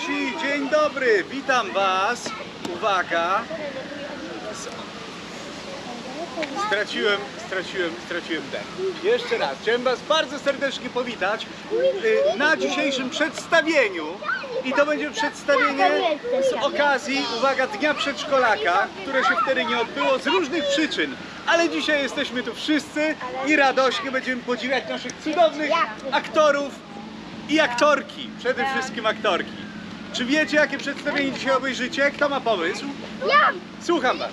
dzieci, dzień dobry, witam Was. Uwaga. Straciłem, straciłem, straciłem dech. Jeszcze raz, chciałem Was bardzo serdecznie powitać y, na dzisiejszym przedstawieniu. I to będzie przedstawienie z okazji, uwaga, Dnia Przedszkolaka, które się wtedy nie odbyło z różnych przyczyn. Ale dzisiaj jesteśmy tu wszyscy i radośnie będziemy podziwiać naszych cudownych aktorów i aktorki, przede wszystkim aktorki. Czy wiecie, jakie przedstawienie dzisiaj obejrzycie? Kto ma pomysł? Ja! Słucham Was.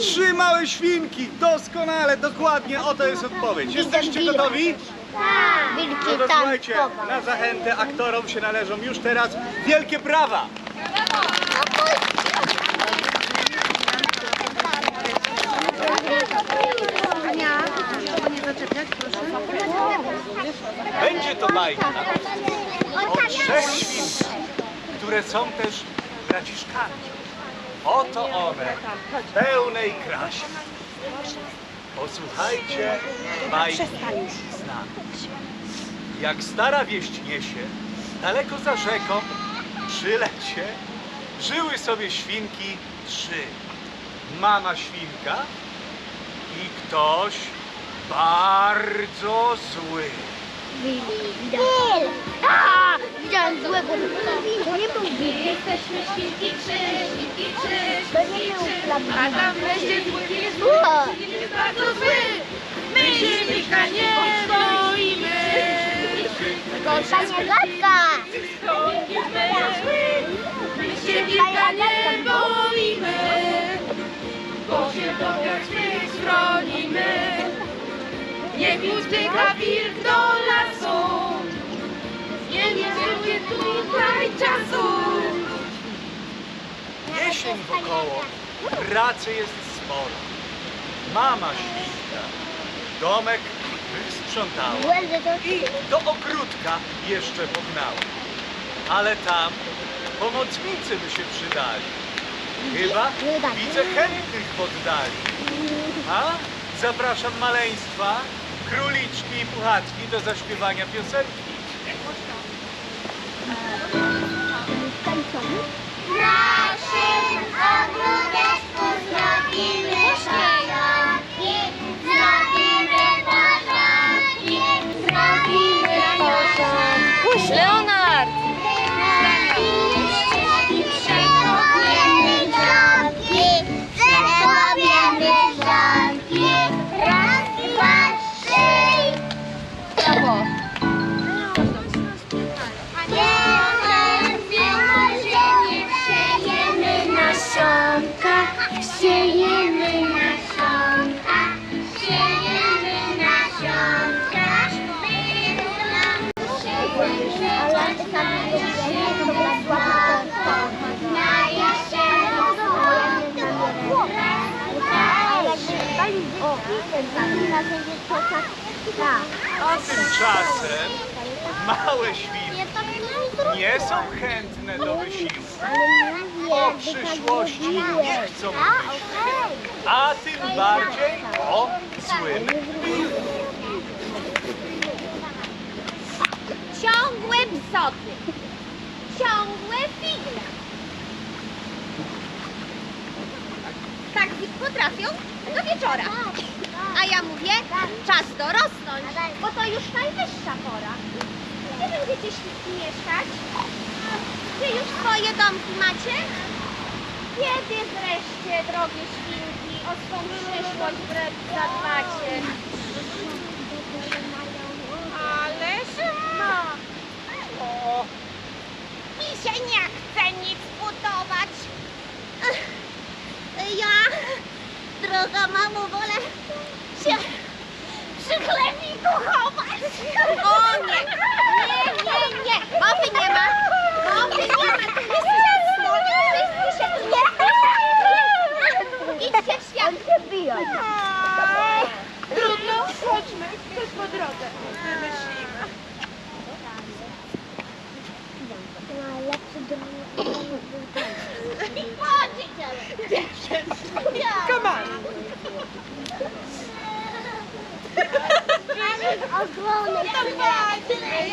Trzy małe świnki, doskonale, dokładnie, oto jest odpowiedź. Jesteście gotowi? Tak! No to słuchajcie, na zachętę aktorom się należą już teraz wielkie brawa. Będzie to bajka o trzech świnkach, które są też braciszkami. Oto one, pełnej krasie. Posłuchajcie bajki z nami. Jak stara wieść niesie, daleko za rzeką, przy lecie, żyły sobie świnki trzy. Mama świnka i ktoś bardzo zły. Bil! A! Widziałem złego. To nie był Bil. Jesteśmy świnki trzy, świnki trzy, To nie był a Flamingo. tam będzie zły pies, O! jest bardzo zły. My się wilka nie boimy. Gorsza nie gadka! My boimy. Bo się w domkach swych schronimy. Niech ucieka wilk do lasu. Nie, nie będzie tutaj czasu. Jesień wokoło, pracy jest sporo. Mama świnka, domek wysprzątała i do ogródka jeszcze pognała. Ale tam pomocnicy by się przydali. Chyba widzę chętnych poddali. A? Zapraszam maleństwa, króliczki i puchatki do zaśpiewania piosenki. Naszym. Leonard! A tymczasem małe świnki nie są chętne do wysiłku. O przyszłości nie chcą myśleć, a tym bardziej o złym wilku. Ciągłe psoty, ciągłe figle. Tak potrafią do wieczora. A ja mówię, czas dorosnąć, bo to już najwyższa pora. Gdzie będziecie mieszkać? Wy już swoje domki macie? Kiedy wreszcie, drogie świnki, o swą przyszłość zadbacie? Ależ no. Mi się nie chce nic budować. Ech, Ja, droga mamo, wolę się przy chlewniku chować. O nie, nie, nie, nie. Mowy nie ma. Mowy nie ma, tu jest ciasno. Wszyscy się tu nie... Idźcie w świat. Trudno, chodźmy, coś po drodze. Wymyślimy. Come on.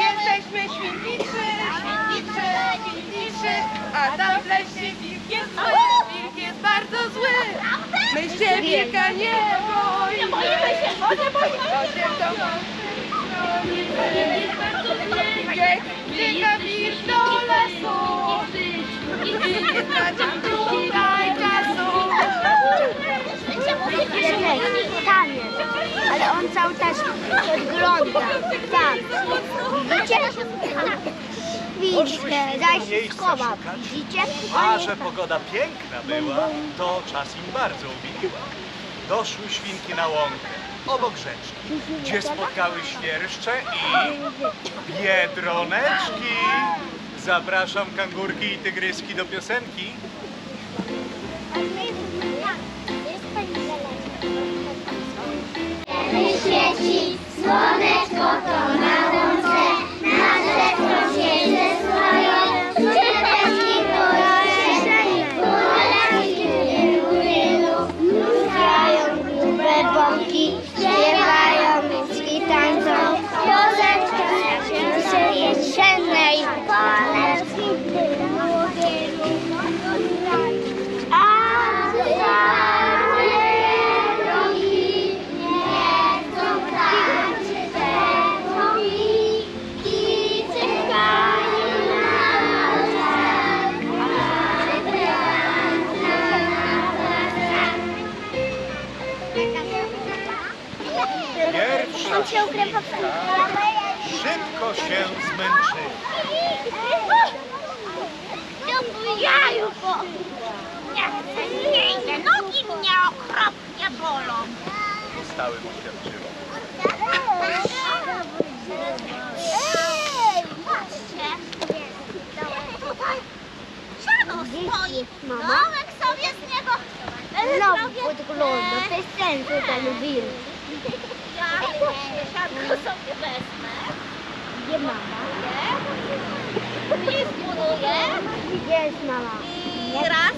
Jesteśmy trzy, świnki trzy. A tam w lesie jest bardzo zły. My się wilka nie boimy. boimy się, o, nie boimy się. Jest. Biega wilk do lesu. I nie tracił tutaj czasu. Tanie, ale on cały czas podgląda. Tak. Widzicie? Widzicie, się schowa. szukać. Widzicie? A że pogoda piękna była, to czas im bardzo umiliła. Doszły świnki na łąkę, obok rzeczki, gdzie spotkały świerszcze i biedroneczki. Zapraszam kangurki i tygryski do piosenki. Świeci słoneczko to na siano stoi. Domek sobie z niego No, zrobię. podgląda, to jest ten, ten wilk. Ja sianko sobie wezmę. Gdzie mama? I zbuduję. Gdzie jest mama? I raz,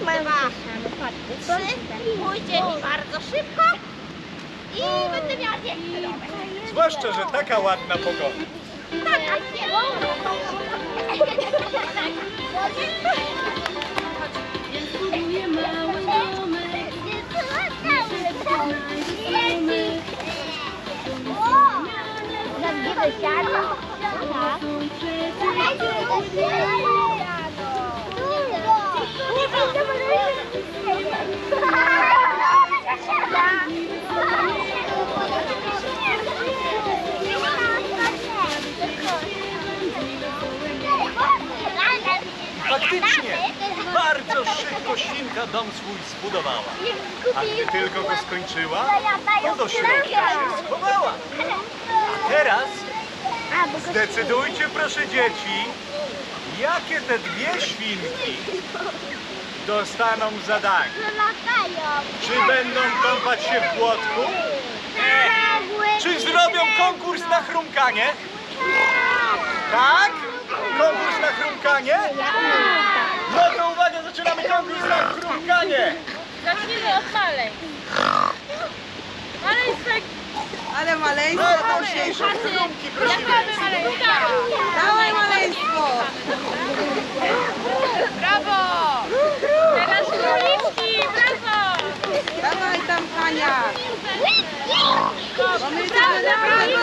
dwa, trzy. Pójdzie mi bardzo szybko. I będę miała piękny domek. Zwłaszcza, że taka ładna pogoda. Tak, tak, Więc Faktycznie, bardzo szybko świnka dom swój zbudowała. A gdy tylko go skończyła, to do środka się schowała. A teraz zdecydujcie proszę dzieci, jakie te dwie świnki dostaną zadanie. Czy będą kąpać się w błotku? Czy zrobią konkurs na chrumkanie? Tak? Konkurs na chrumkanie? No to uwaga, zaczynamy konkurs na chrumkanie! Zacznijmy od malej. Maleństwek. Ale maleństwo. Najważniejsze chrumki, prosimy. maleństwa? Dawaj maleństwo. Brawo. Teraz króliczki. Brawo. Dawaj tam Hania. Bo my jesteśmy naprawdę.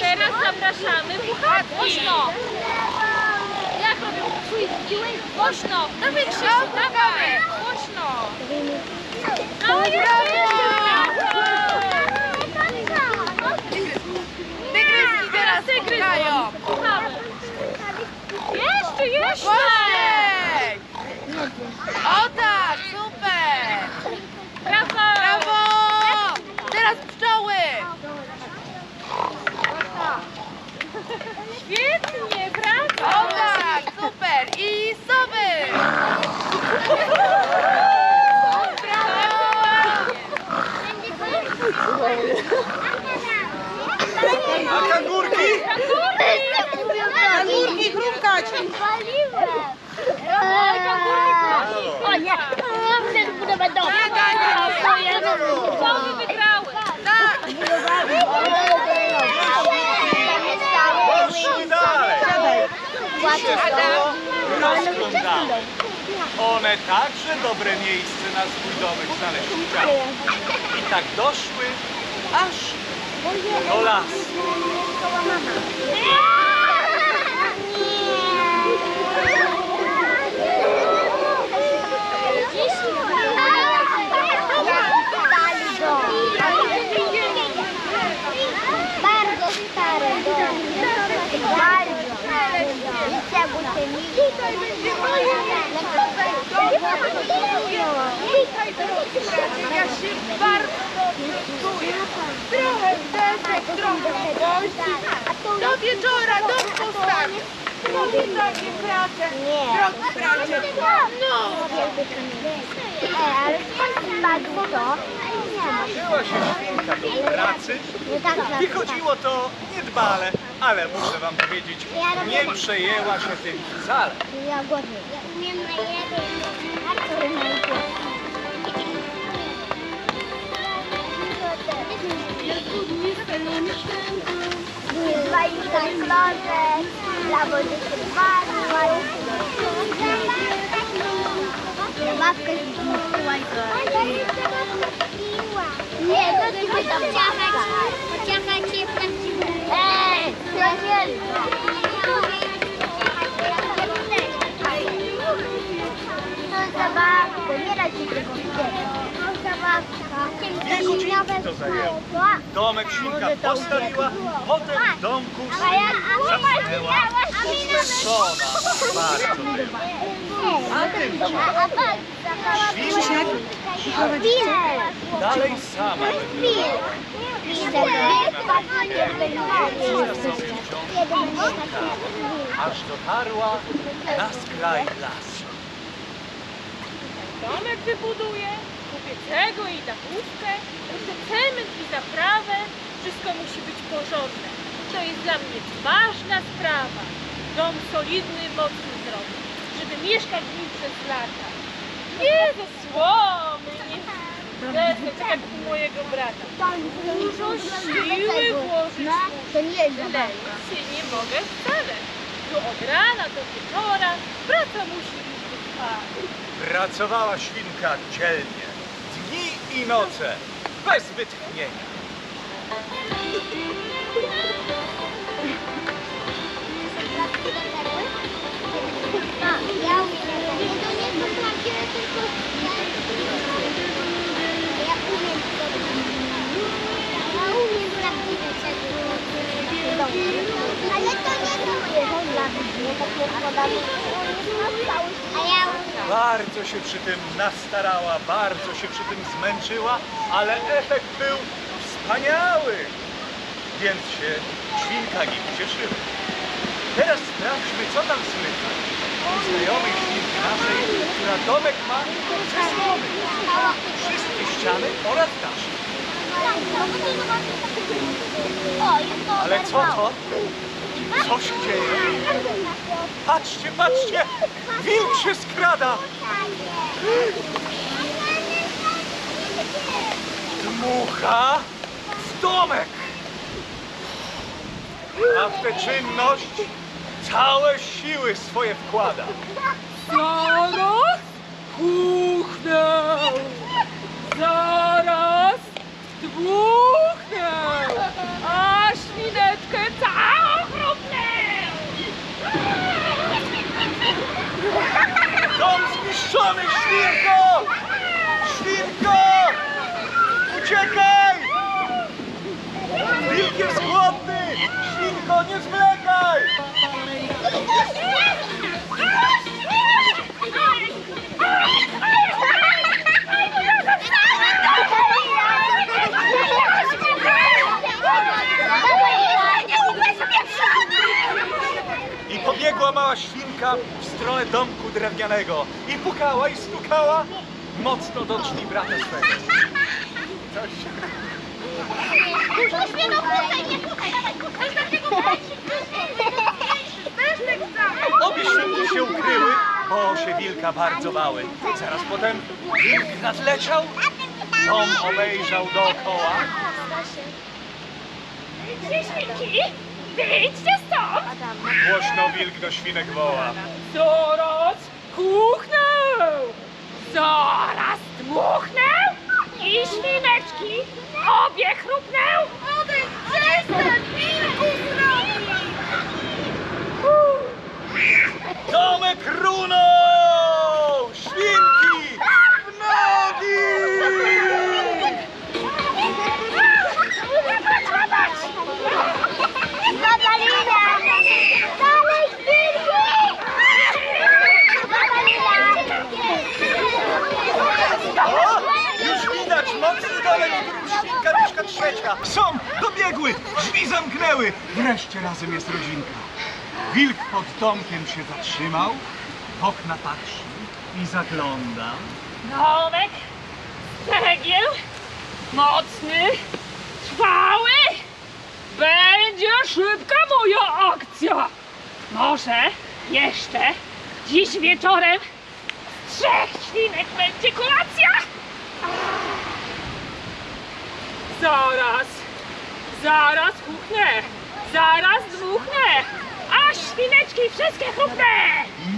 Teraz zapraszamy puchatki. Głośno. Jak robią? Głośno. Dawaj Krzysiu, dawaj. Głośno. Tygryski teraz pukają. Jeszcze, jeszcze. Głośniej. O tak, super. Brawo. Brawo. Teraz pszczoły. Świetnie, brawo! O tak, super! I sowy! A kangurki? Kangurki chrumkać! O nie! Chcę zbudować dom! Sowy wygrały! Tak! Poszły dalej! się to rozglądały. One także dobre miejsce na swój domek znaleźć. I tak doszły aż do lasu. Bardzo stary dom. Bardzo. Wiecie, bo te Tutaj będzie Witaj, drogi bracie, ja się bardzo czuję. Trochę desek, trochę gwoździ. Do wieczora dom postawię. No witajcie, bracie. Nie. Drogi bracie. No. Ale spadło to? Nie ma. Wzięła się świnka do pracy Nie tak na i chodziło to niedbale, ale muszę wam powiedzieć, nie przejęła się tym wcale. Ja głodny. Ja umiem najlepiej. I tak kloczek, dla wody się dwa, dwa Babka zniszczyła Nie, to ty chodź tam ciachać. Ciachać się prawdziwe. Ej, to nie To zabawka, nie da ci tego widzieć. Dwie godzinki to zajęło. Domek świnka postawiła, potem w domku zasnęła zmęczona bardzo była. A tymczasem świnka dalej sama. Aż dotarła na skraj lasu. Domek wybuduję, kupię tego i dachówkę, jeszcze cement i zaprawę. Wszystko musi być porządne. To jest dla mnie ważna sprawa. Dom solidny, mocny zrobić, żeby mieszkać w nim przez lata. Nie ze słomy, nie desek, tak jak u mojego brata. Dużo siły włożyć muszę. To nie jest się nie mogę wcale. Tu od rana do wieczora praca musi być wytrwała. Pracowała świnka dzielnie, i noce, bez wytchnienia. Ja umiem Nie, to nie są prawdziwe, tylko ja umiem Ja umiem prawdziwe. Ale to nie są A ja Bardzo się przy tym nastarała, bardzo się przy tym zmęczyła, ale efekt był wspaniały. Więc się świnka nim cieszyła. Teraz sprawdźmy, co tam słychać. Znajomej świnki naszej, która domek ma ze strony. Wszystkie ściany oraz daszek. Ale co to? Co się dzieje? Patrzcie, patrzcie! Wilk się skrada! Dmucha w domek! A w tę czynność całe siły swoje wkłada. Zaraz kuchnę! Zaraz dmuchnę! A drewnianego. I pukała i stukała mocno do drzwi brata swego. Coś się... Puść mnie, no puszczaj, nie puszczaj, dawaj, puszczaj, takiego. Obie świnki się ukryły, bo się wilka bardzo bały. Zaraz potem wilk nadleciał, dom obejrzał dookoła. Gdzie świnki? Wyjdźcie stąd! Głośno wilk do świnek woła. Zaraz kuchnę! Zaraz dmuchnę i świneczki obie chrupnę! Przestań, wilku zrobi! Domek runął! Świnki w nogi! Babalina! Dalej, Wilku! O! Już widać mocny domek, w którym świnka mieszka trzecia. Są! Dobiegły! Drzwi zamknęły! Wreszcie razem jest rodzinka. Domkiem się zatrzymał, okna patrzy i zagląda. Domek z cegieł, mocny, trwały. Będzie szybka moja akcja. Może jeszcze dziś wieczorem trzech świnek będzie kolacja. Zaraz, zaraz kuchnę, zaraz dmuchnę, a świneczki wszystkie chrupnę.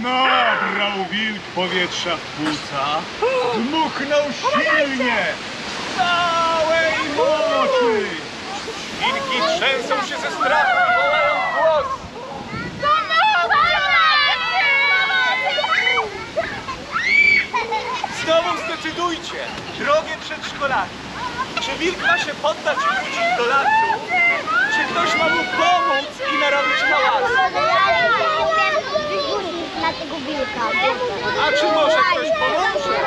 Nabrał wilk powietrza w płuca, dmuchnął silnie, całej mocy. Świnki trzęsą się ze strachu i wołają w głos. Znowu zdecydujcie, drogie przedszkolaki, czy wilk ma się poddać i wrócić do lasu, czy ktoś ma mu pomóc i narobić hałasu? Na tego wilka. A czy może ktoś pomoże?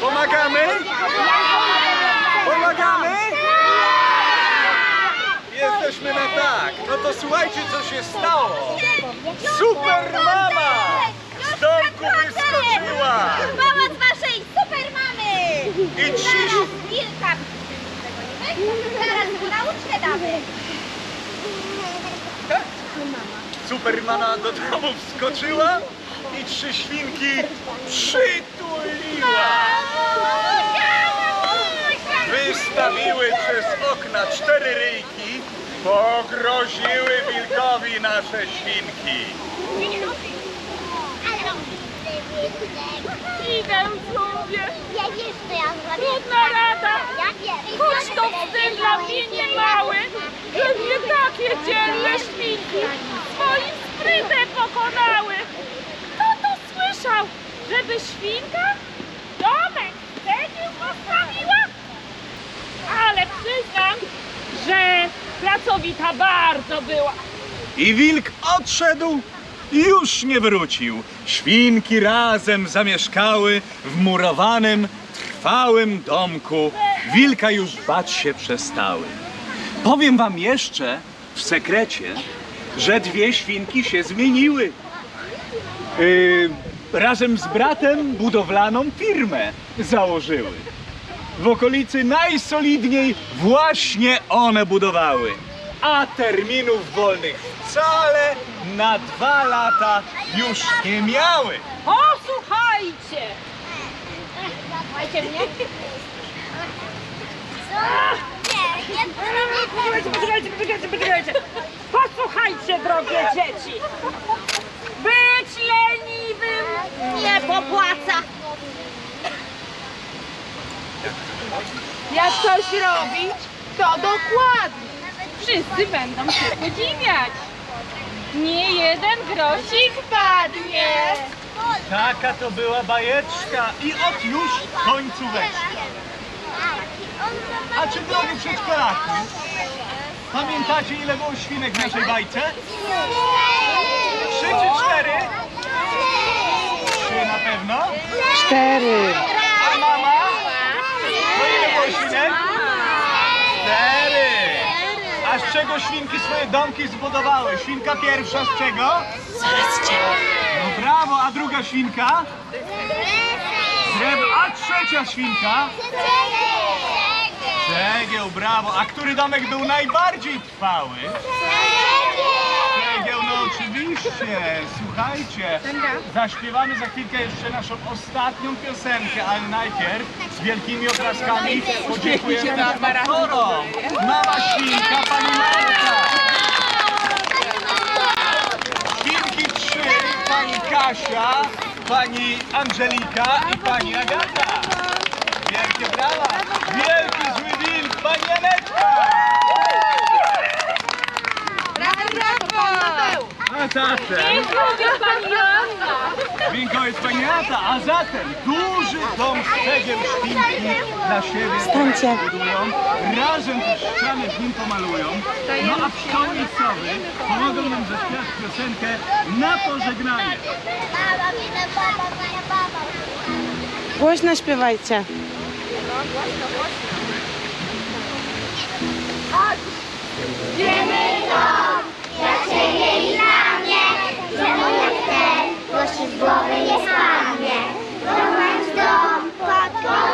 Pomagamy? Pomagamy? Jesteśmy na tak. No to słuchajcie, co się stało. Super mama z domku wyskoczyła. Pomoc waszej super mamy! I trzy... Zaraz wilka Zaraz mu nauczkę damy. Supermana do domu wskoczyła i trzy świnki przytuliła. Wystawiły przez okna cztery ryjki, pogroziły wilkowi nasze świnki. Idę sobie. Ja wiesz, co ja zrobię. Trudna rada. Ja wiem. Choć to wstyd dla mnie nie mały, że mnie takie dzielne świnki swoim sprytem pokonały. Kto to słyszał, żeby świnka domek cegieł postawiła? Ale przyznam, że pracowita bardzo była. I wilk odszedł i już nie wrócił. Świnki razem zamieszkały w murowanym, trwałym domku. Wilka już bać się przestały. Powiem wam jeszcze w sekrecie, że dwie świnki się zmieniły. Yy, razem z bratem budowlaną firmę założyły. W okolicy najsolidniej właśnie one budowały. A terminów wolnych wcale na dwa lata już nie miały. Posłuchajcie! Słuchajcie mnie? Poczekajcie, poczekajcie, poczekajcie, poczekajcie! Posłuchajcie, drogie dzieci! Być leniwym nie popłaca! Jak coś robić, to dokładnie! Wszyscy będą się podziwiać! Nie jeden grosik padnie! Taka to była bajeczka i od już w końcu weszła. A czy drogie przedszkolaki, pamiętacie ile było świnek w naszej bajce? Trzy czy cztery? Trzy na pewno. Cztery. A mama? To ile było świnek? Cztery. A z czego świnki swoje domki zbudowały? Świnka pierwsza z czego? No brawo, a druga świnka? Drewno. A trzecia świnka? Cegieł, brawo. A który domek był najbardziej trwały? Oczywiście. Słuchajcie, zaśpiewamy za chwilkę jeszcze naszą ostatnią piosenkę, ale najpierw z wielkimi oklaskami podziękujemy naszym aktorom. Mama Świnka, Pani Marta. Świnki trzy, Pani Kasia, Pani Angelika i Pani Agata. Wielkie brawa. Wielki zły wilk, Pani Anetka. A zatem... Dziękuję pani Joanna. Winko jest paniata, a zatem duży dom z cegieł szpilki dla siebie budują, razem te ściany w nim pomalują, no a pszczoły i sowy pomogą nam zaśpiewać piosenkę na pożegnanie. Baba, widzę baba, moja baba. Głośno śpiewajcie. Na mnie, że on jak ten, gości z głowy nie spadnie. Prowadź dom, podpowiem